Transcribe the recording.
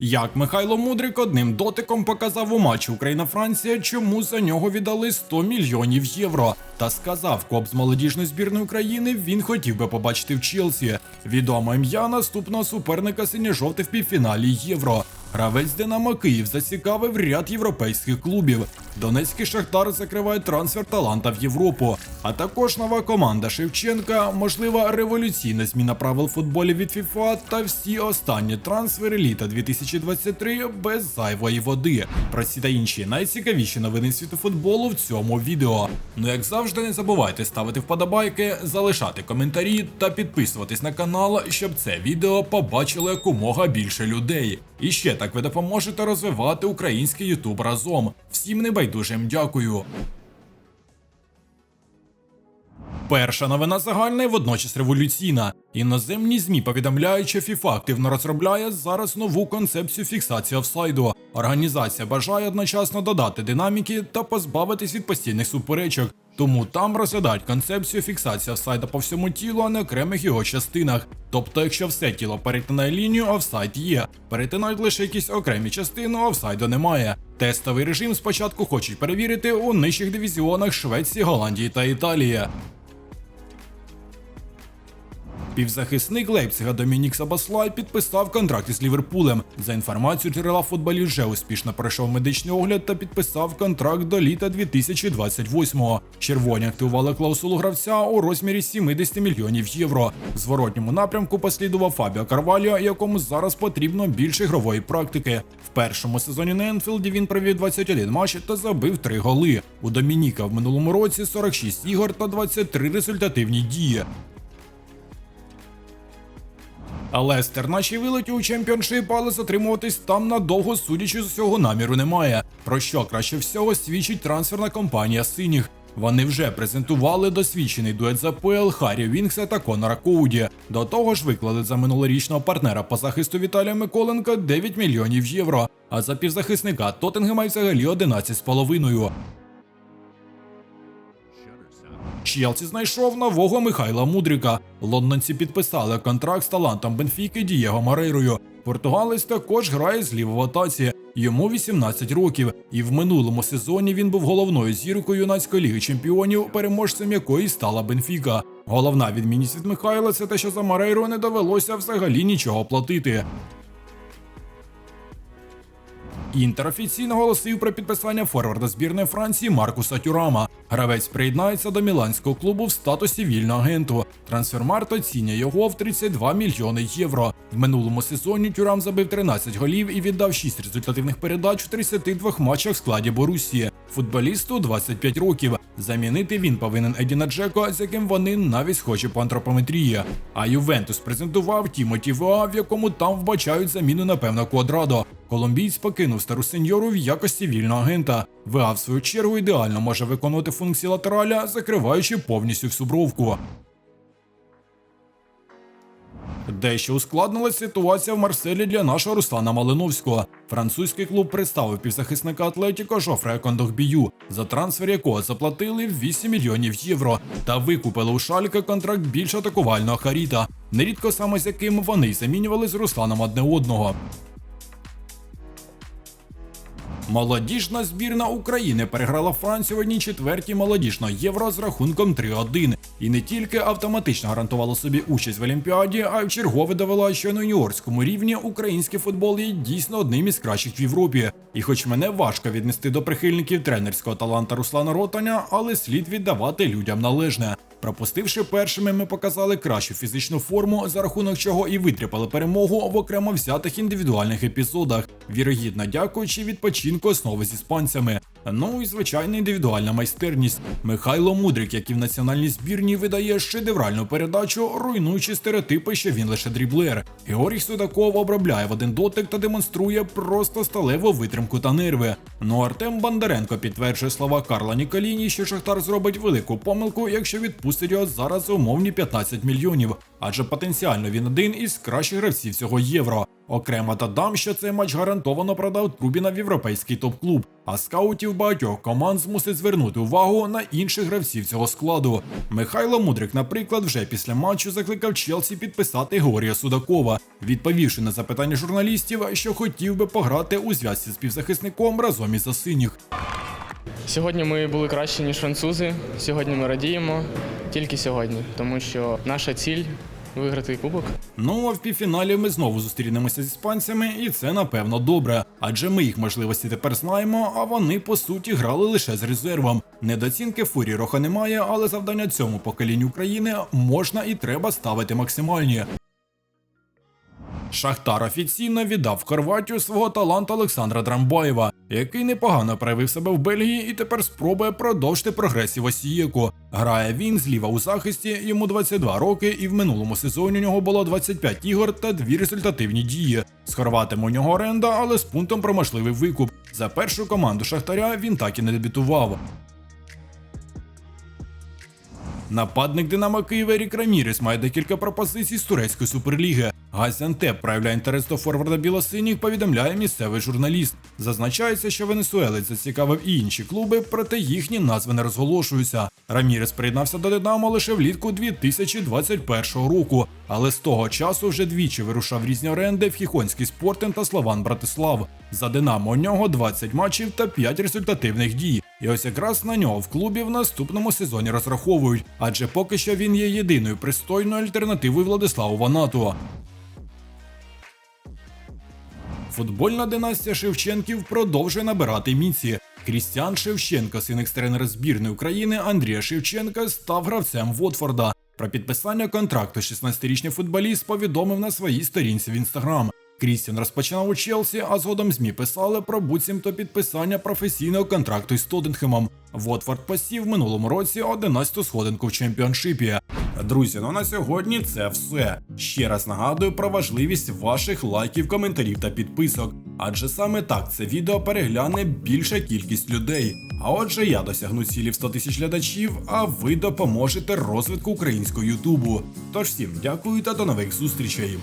Як Михайло Мудрик одним дотиком показав у матчі Україна-Франція, чому за нього віддали 100 мільйонів євро, та сказав, коп з молодіжної збірної України він хотів би побачити в Челсі. Відоме ім'я наступного суперника синьо-жовтих в півфіналі Євро. Гравець Динамо Київ зацікавив ряд європейських клубів. Донецький Шахтар закриває трансфер таланта в Європу. А також нова команда Шевченка, можлива революційна зміна правил футболі від FIFA та всі останні трансфери літа 2023 без зайвої води. Про ці та інші найцікавіші новини світу футболу в цьому відео. Ну як завжди, не забувайте ставити вподобайки, залишати коментарі та підписуватись на канал, щоб це відео побачило якомога більше людей. І ще так ви допоможете розвивати український Ютуб разом. Всім небайдужим дякую. Перша новина загальна і водночас революційна. Іноземні змі повідомляють, що FIFA активно розробляє зараз нову концепцію фіксації офсайду. Організація бажає одночасно додати динаміки та позбавитись від постійних суперечок. Тому там розглядають концепцію фіксації офсайда по всьому тілу, а не окремих його частинах. Тобто, якщо все тіло перетинає лінію, офсайд є. Перетинають лише якісь окремі частини, офсайду немає. Тестовий режим спочатку хочуть перевірити у нижчих дивізіонах Швеції, Голландії та Італії. Півзахисник Лейпцига Домінік Сабаслай підписав контракт із Ліверпулем. За інформацією джерела футболі вже успішно пройшов медичний огляд та підписав контракт до літа 2028-го. Червоні активували клаусулу гравця у розмірі 70 мільйонів євро. Зворотньому напрямку послідував Фабіо Карваліо, якому зараз потрібно більше ігрової практики. В першому сезоні на Енфілді він провів 21 матч та забив 3 голи. У Домініка в минулому році 46 ігор та 23 результативні дії. А Лестер наче вилетів у чемпіоншип, але затримуватись там надовго, судячи з усього наміру немає. Про що краще всього свідчить трансферна компанія синіх. Вони вже презентували досвідчений дует з АПЛ Харі Вінкса та Конора Коуді. До того ж виклали за минулорічного партнера по захисту Віталія Миколенка 9 мільйонів євро. А за півзахисника Тоттенгема й взагалі 11,5. Челсі знайшов нового Михайла Мудрика. Лондонці підписали контракт з талантом Бенфіки Дієго Марейрою. Португалець також грає зліва в атаці. Йому 18 років, і в минулому сезоні він був головною зіркою юнацької ліги чемпіонів, переможцем якої стала Бенфіка. Головна відмінність від Михайла це те, що за Марейро не довелося взагалі нічого платити. Інтер офіційно голосив про підписання форварда збірної Франції Маркуса Тюрама. Гравець приєднається до міланського клубу в статусі вільного агенту. Трансфермарт оцінює його в 32 мільйони євро. В минулому сезоні Тюрам забив 13 голів і віддав 6 результативних передач в 32 матчах в складі Борусії. Футболісту 25 років. Замінити він повинен Едіна Джеко, з яким вони навіть схожі по антропометрії. А Ювентус презентував Тімоті Воа, в якому там вбачають заміну напевно Квадрадо. Колумбієць покинув стару сеньору в якості вільного агента. ВА, в свою чергу, ідеально може виконувати функції латераля, закриваючи повністю всю бровку. Дещо ускладнилась ситуація в Марселі для нашого Руслана Малиновського. Французький клуб представив півзахисника Атлетіко Жофре Кондохбію, за трансфер якого заплатили 8 мільйонів євро, та викупили у Шалька контракт більш атакувального Харіта, нерідко саме з яким вони замінювали з Русланом одне одного. Молодіжна збірна України переграла Францію в одній четвертій молодіжного євро з рахунком 3-1. І не тільки автоматично гарантувала собі участь в Олімпіаді, а й вчергове довела, що на юніорському рівні український футбол є дійсно одним із кращих в Європі. І хоч мене важко віднести до прихильників тренерського таланта Руслана Ротаня, але слід віддавати людям належне. Пропустивши першими, ми показали кращу фізичну форму, за рахунок чого і витріпали перемогу в окремо взятих індивідуальних епізодах, вірогідно дякуючи відпочинку основи з іспанцями. Ну і звичайна індивідуальна майстерність. Михайло Мудрик, який в національній збірні видає шедевральну передачу, руйнуючи стереотипи, що він лише дріблер. Георгій Судаков обробляє в один дотик та демонструє просто сталеву витримку та нерви. Ну Артем Бондаренко підтверджує слова Карла Ніколіні, що Шахтар зробить велику помилку, якщо відпустить його зараз умовні 15 мільйонів. Адже потенціально він один із кращих гравців цього євро. Окремо додам, що цей матч гарантовано продав Трубіна в європейський топ-клуб, а скаутів багатьох команд змусить звернути увагу на інших гравців цього складу. Михайло Мудрик, наприклад, вже після матчу закликав Челсі підписати Георгія Судакова, відповівши на запитання журналістів, що хотів би пограти у зв'язці з півзахисником разом із синіх. Сьогодні ми були кращі, ніж французи. Сьогодні ми радіємо тільки сьогодні, тому що наша ціль виграти кубок. Ну а в півфіналі ми знову зустрінемося з іспанцями, і це напевно добре. Адже ми їх можливості тепер знаємо, а вони по суті грали лише з резервом. Недоцінки фурі роха немає, але завдання цьому поколінню України можна і треба ставити максимальні. Шахтар офіційно віддав Хорватію свого таланта Олександра Драмбаєва, який непогано проявив себе в Бельгії і тепер спробує продовжити прогресів Осієку. Грає він зліва у захисті, йому 22 роки, і в минулому сезоні у нього було 25 ігор та дві результативні дії. З хорватом у нього оренда, але з пунктом про можливий викуп. За першу команду Шахтаря він так і не дебютував. Нападник Динамо Києва Ерік Рамірес має декілька пропозицій з турецької суперліги. Газіантеп проявляє інтерес до форварда білосиніх, повідомляє місцевий журналіст. Зазначається, що венесуелець зацікавив і інші клуби, проте їхні назви не розголошуються. Рамірес приєднався до Динамо лише влітку 2021 року, але з того часу вже двічі вирушав різні оренди в Хіхонський Спортен та Слован Братислав. За Динамо у нього 20 матчів та 5 результативних дій. І ось якраз на нього в клубі в наступному сезоні розраховують, адже поки що він є єдиною пристойною альтернативою Владиславу Ванату. Футбольна династія Шевченків продовжує набирати міці. Крістіан Шевченко, син екс-тренера збірної України Андрія Шевченка, став гравцем Вотфорда. Про підписання контракту 16-річний футболіст повідомив на своїй сторінці в інстаграм. Крістіан розпочинав у Челсі, а згодом ЗМІ писали про буцімто підписання професійного контракту із Тоттенхемом. Вотфорд посів минулому році 11-ту сходинку в чемпіоншипі. Друзі, ну на сьогодні це все. Ще раз нагадую про важливість ваших лайків, коментарів та підписок. Адже саме так це відео перегляне більша кількість людей. А отже, я досягну цілі в 100 тисяч глядачів, а ви допоможете розвитку українського Ютубу. Тож всім дякую та до нових зустрічей.